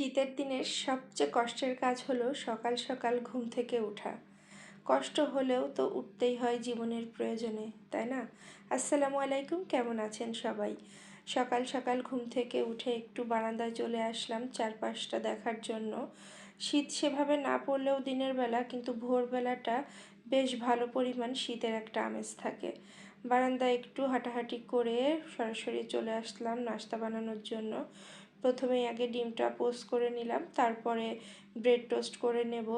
শীতের দিনের সবচেয়ে কষ্টের কাজ হলো সকাল সকাল ঘুম থেকে ওঠা কষ্ট হলেও তো উঠতেই হয় জীবনের প্রয়োজনে, তাই না? আসসালামু আলাইকুম, কেমন আছেন সবাই? সকাল সকাল ঘুম থেকে উঠে একটু বারান্দায় চলে আসলাম চারপাশটা দেখার জন্য। শীত সেভাবে না পড়লেও দিনের বেলা, কিন্তু ভোরবেলাটা বেশ ভালো পরিমাণ শীতের একটা আমেজ থাকে। বারান্দায় একটু হাঁটাহাঁটি করে সরাসরি চলে আসলাম নাস্তা বানানোর জন্য। প্রথমেই আগে ডিমটা পোস্ট করে নিলাম, তারপরে ব্রেড টোস্ট করে নেব।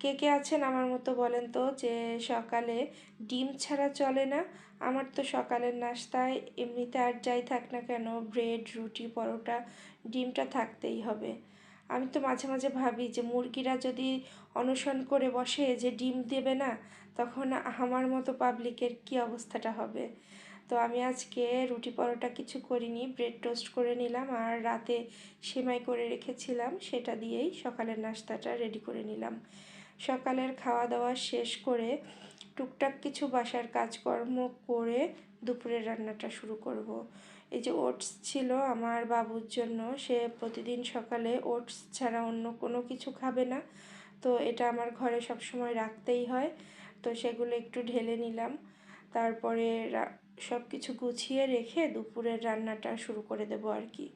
কে কে আছেন আমার মতো বলেন তো যে সকালে ডিম ছাড়া চলে না? আমার তো সকালের নাস্তায় এমনিতে আর যাই থাক না কেন, ব্রেড, রুটি, পরোটা, ডিমটা থাকতেই হবে। আমি তো মাঝে মাঝে ভাবি যে মুরগিরা যদি অনশন করে বসে যে ডিম দেবে না, তখন আমার মতো পাবলিকের কি অবস্থাটা হবে? তো আমি আজকে রুটি পরোটা কিছু করিনি ব্রেড টোস্ট করে নিলাম আর রাতে সেমাই করে রেখেছিলাম, সেটা দিয়েই সকালের নাস্তাটা রেডি করে নিলাম। সকালের খাওয়া দাওয়া শেষ করে টুকটাক কিছু বাসার কাজকর্ম করে দুপুরের রান্নাটা শুরু করব। এই যে ওটস ছিল আমার বাবুর জন্য, সে প্রতিদিন সকালে ওটস ছাড়া অন্য কোনো কিছু খাবে না। তো এটা আমার ঘরে সব সময় রাখতেই হয়। তো সেগুলো একটু ঢেলে নিলাম। তারপরে সব কিছু গুছিয়ে রেখে দুপুরের রান্নাটা শুরু করে দেব আর কি।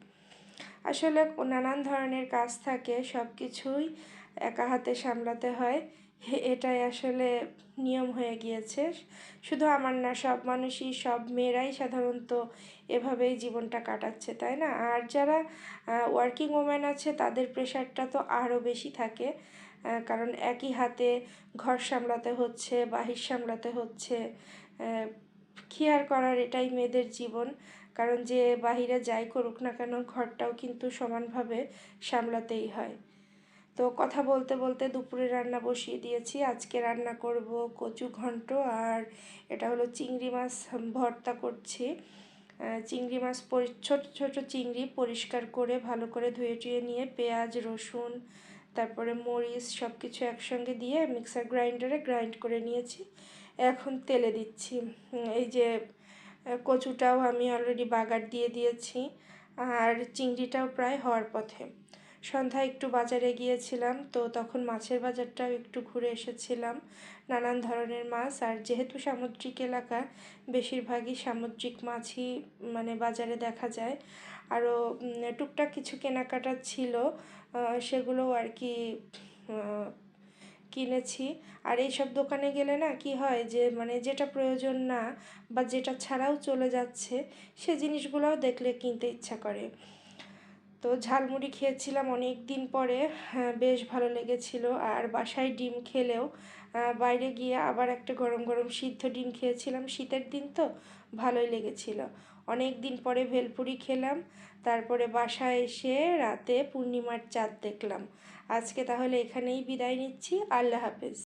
আসলে নানান ধরনের কাজ থাকে সব কিছুই একা হাতে সামলাতে হয়। এটাই আসলে নিয়ম হয়ে গিয়েছে। শুধু আমার না, সব মানুষই, সব মেয়েরাই সাধারণত এভাবেই জীবনটা কাটাচ্ছে, তাই না? আর যারা ওয়ার্কিং ওম্যান আছে, তাদের প্রেশারটা তো আরও বেশি থাকে। কারণ একই হাতে ঘর সামলাতে হচ্ছে, বাহির সামলাতে হচ্ছে কেয়ার করার এটাই মেয়েদের জীবন। কারণ যে বাহিরে যাই করুক না কেন, ঘরটাও কিন্তু সমানভাবে সামলাতেই হয়। তো কথা বলতে বলতে দুপুরে রান্না বসিয়ে দিয়েছি। আজকে রান্না করব কচু ঘন্ট আর এটা হলো চিংড়ি মাছ ভর্তা করছি। চিংড়ি মাছ ছোট ছোট চিংড়ি পরিষ্কার করে ভালো করে ধুয়ে টুয়ে নিয়ে পেঁয়াজ, রসুন, তারপরে মরিচ সব কিছু একসঙ্গে দিয়ে মিক্সার গ্রাইন্ডারে গ্রাইন্ড করে নিয়েছি। এখন তেলে দিচ্ছি। এই যে কচুটাও আমি অলরেডি বাগার দিয়ে দিয়েছি। আর চিংড়িটাও প্রায় হওয়ার পথে। সন্ধ্যায় একটু বাজারে গিয়েছিলাম, তো তখন মাছের বাজারটাও একটু ঘুরে এসেছিলাম। নানান ধরনের মাছ, আর যেহেতু সামুদ্রিক এলাকা, বেশিরভাগই সামুদ্রিক মাছই মানে বাজারে দেখা যায়। আরও টুকটাক কিছু কেনাকাটা ছিল সেগুলো আর কি কিনেছি। আর এইসব দোকানে গেলে না কি হয় যে মানে যেটা প্রয়োজন না বা যেটা ছাড়াও চলে যাচ্ছে, সে জিনিসগুলোও দেখলে কিনতে ইচ্ছা করে। তো ঝালমুড়ি খেয়েছিলাম অনেক দিন পরে হ্যাঁ, বেশ ভালো লেগেছিল। আর বাসায় ডিম খেলেও বাইরে গিয়ে আবার একটা গরম গরম সিদ্ধ ডিম খেয়েছিলাম। শীতের দিন তো ভালোই লেগেছিল। অনেক দিন পরে ভেলপুরি খেলাম তারপরে বাসায় এসে রাতে পূর্ণিমার চাঁদ দেখলাম। আজকে তাহলে এখানেই বিদায় নিচ্ছি। আল্লাহ হাফেজ।